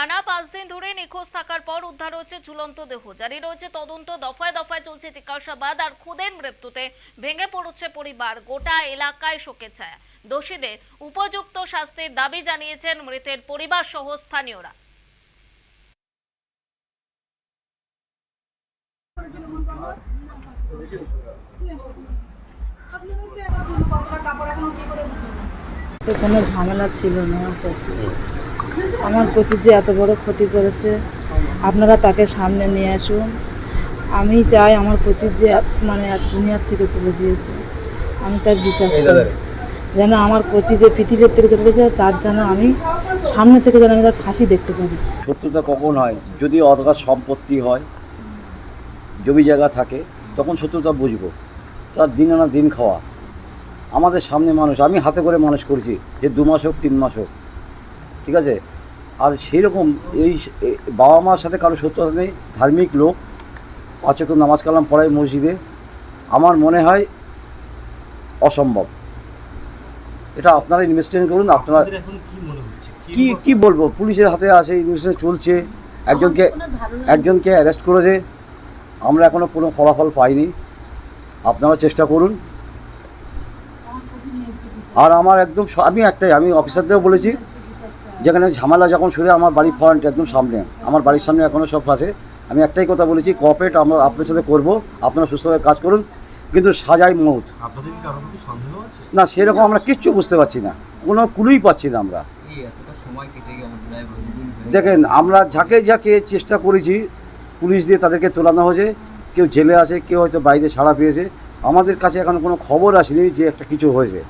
টানা পাঁচ দিন ধরে নিখোঁজ থাকার পর উদ্ধার হচ্ছে ঝুলন্ত দেহ। জারি রয়েছে তদন্ত, দফায় দফায় চলছে জিজ্ঞাসাবাদ আর খুদের মৃত্যুতে ভেঙে পড়ছে পরিবার। গোটা এলাকায় শোকের ছায়া। দোষীদের উপযুক্ত শাস্তির দাবি জানিয়েছেন মৃতের পরিবার সহ স্থানীয়রা। কোনো ঝামেলা ছিল না। আমার কোচে কোচে যে এত বড় ক্ষতি করেছে আপনারা তাকে সামনে নিয়ে আসুন। আমি চাই আমার কোচির যে মানে দুনিয়ার থেকে তুলে দিয়েছে। আমি তার বিচার চাই যেন আমার কোচি যে পৃথিবীর থেকে চলে গেছে তার যেন আমি সামনে থেকে যেন আমি তার ফাঁসি দেখতে পারি। শত্রুতা কখন হয়? যদি অতটা সম্পত্তি হয় জমি জায়গা থাকে তখন শত্রুতা বুঝব। তার দিন আনা দিন খাওয়া। আমাদের সামনে মানুষ আমি হাতে করে মানুষ করেছি যে দু মাস হোক তিন মাস হোক। ঠিক আছে? আর সেই রকম এই বাবা মার সাথে কারও শত্রুতা নেই ধার্মিক লোক। পাঁচক নামাজ কালাম পড়ায় মসজিদে। আমার মনে হয় অসম্ভব। এটা আপনারা ইনভেস্টিগেশন করুন আপনারা আপনাদের এখন কি কি কি বলব? পুলিশের হাতে আছে ইনভেস্টিগেশন চলছে। একজনকে একজনকে অ্যারেস্ট করেছে। আমরা এখনও কোনো ফলাফল পাইনি। আপনারা চেষ্টা করুন। আর আমার একদম আমি একটাই আমি অফিসারদেরও বলেছি। যেখানে ঝামেলা যখন শুরু আমার বাড়ির ফ্রন্ট একদম সামনে। আমার বাড়ির সামনে এখনও সব আছে। আমি একটাই কথা বলেছি কোঅপারেট আমরা আপনার সাথে করব। আপনারা সুস্থভাবে কাজ করুন। কিন্তু সাজাই মৌত না সেরকম আমরা কিচ্ছু বুঝতে পারছি না। কোনো কুলুই পাচ্ছি না আমরা। দেখেন আমরা যাকে যাকে চেষ্টা করেছি পুলিশ দিয়ে তাদেরকে তোলানো হয়েছে। কেউ জেলে আছে কেউ হয়তো বাইরে ছাড়া পেয়েছে। আমাদের কাছে এখন কোনো খবর আসেনি যে একটা কিছু হয়েছে।